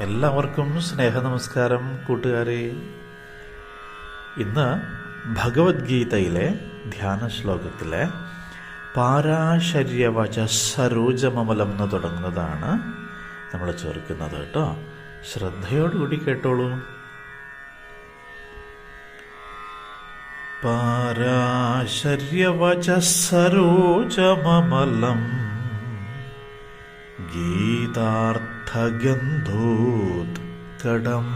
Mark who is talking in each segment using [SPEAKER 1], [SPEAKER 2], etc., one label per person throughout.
[SPEAKER 1] എല്ലാവർക്കും സ്നേഹ നമസ്കാരം കൂട്ടുകാരെ. ഇന്ന് ഭഗവത്ഗീതയിലെ ധ്യാന ശ്ലോകത്തിലെ പാരാശര്യവച സരോജമമലം എന്ന് തുടങ്ങുന്നതാണ് നമ്മൾ ചേർക്കുന്നത് കേട്ടോ. ശ്രദ്ധയോടുകൂടി കേട്ടോളൂ. പാരാശര്യവച സരോജമമലം ഗീതാർത്ഥഗന്ധോത്കടം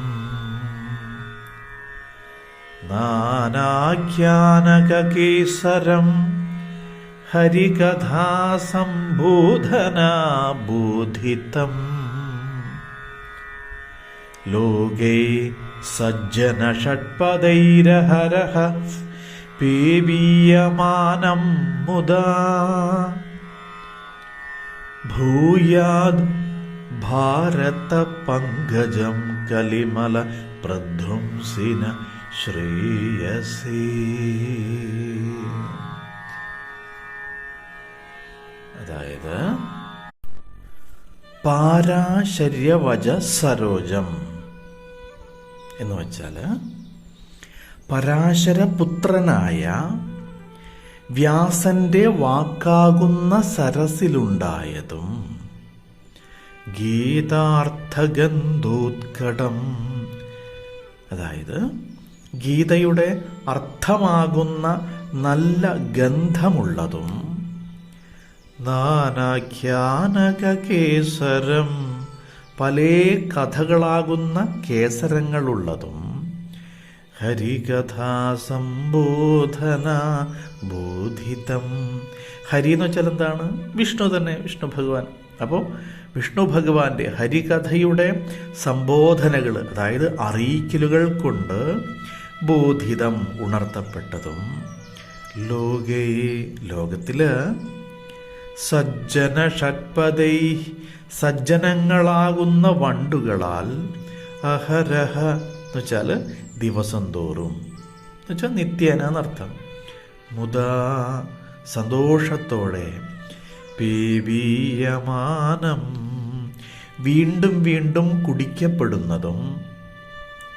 [SPEAKER 1] നാനാഖ്യാനകകേസരം ഹരികഥാസംബോധനാബോധിതം. ലോകേ സജ്ജനഷട്പദൈരഹരഃ പേവീയമാനം മുദാ. ഭൂയാദ് കലിമല പ്രധ്വംസിന ശ്രേയസേ. അതായത് പാരാശര്യവച സരോജം എന്ന് വെച്ചാൽ പരാശരപുത്രനായ വ്യാസന്റെ വാക്കാകുന്ന സരസിലുണ്ടായതും ഗീതാർത്ഥഗന്ധോത്കടം അതായത് ഗീതയുടെ അർത്ഥമാകുന്ന നല്ല ഗന്ധമുള്ളതും നാനാഖ്യാനകേസരം പല കഥകളാകുന്ന കേസരങ്ങളുള്ളതും ഹരികഥാസംബോധന ബോധിതം. ഹരി എന്ന് വെച്ചാൽ എന്താണ്? വിഷ്ണു തന്നെ വിഷ്ണു ഭഗവാൻ. അപ്പോൾ വിഷ്ണു ഭഗവാന്റെ ഹരികഥയുടെ സംബോധനകൾ അതായത് അറിയിക്കലുകൾ കൊണ്ട് ബോധിതം ഉണർത്തപ്പെട്ടതും. ലോകേ ലോകത്തിൽ സജ്ജന ഷഡ്പദൈ സജ്ജനങ്ങളാകുന്ന വണ്ടുകളാൽ അഹരഹ എന്ന് വെച്ചാൽ ദിവസം തോറും എന്ന് വെച്ചാൽ നിത്യേന എന്നർത്ഥം. മുതാ സന്തോഷത്തോടെ പേവീയമാനം വീണ്ടും വീണ്ടും കുടിക്കപ്പെടുന്നതും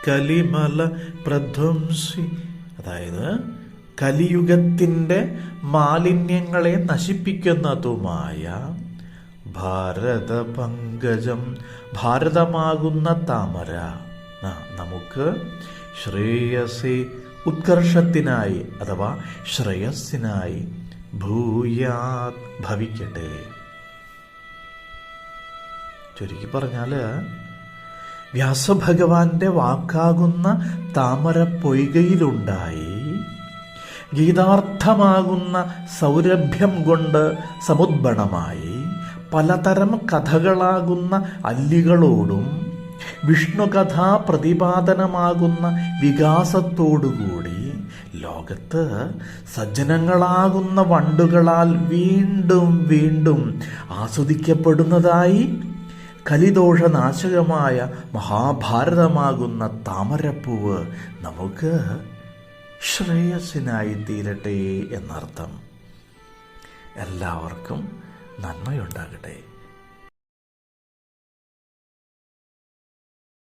[SPEAKER 1] കലിമല പ്രധ്വംസി അതായത് കലിയുഗത്തിന്റെ മാലിന്യങ്ങളെ നശിപ്പിക്കുന്നതുമായ ഭാരത പങ്കജം ഭാരതമാകുന്ന താമര. നമുക്ക് ശ്രേയസി ഉത്കർഷത്തിനായി അഥവാ ശ്രേയസ്സിനായി ഭൂയാത് ഭവിക്കട്ടെ. ചുരുക്കി പറഞ്ഞാൽ വ്യാസഭഗവാന്റെ വാക്കാകുന്ന താമര പൊയ്കയിലുണ്ടായി ഗീതാർത്ഥമാകുന്ന സൗരഭ്യം കൊണ്ട് സമുദ്ബണമായി പലതരം കഥകളാകുന്ന അല്ലികളോടും വിഷ്ണുകഥാ പ്രതിപാദനമാകുന്ന വികാസത്തോടുകൂടി ലോകത്ത് സജ്ജനങ്ങളാകുന്ന വണ്ടുകളാൽ വീണ്ടും വീണ്ടും ആസ്വദിക്കപ്പെടുന്നതായി കലിദോഷനാശകമായ മഹാഭാരതമാകുന്ന താമരപ്പൂവ് നമുക്ക് ശ്രേയസ്സിനായി തീരട്ടെ എന്നർത്ഥം. എല്ലാവർക്കും നന്മയുണ്ടാകട്ടെ.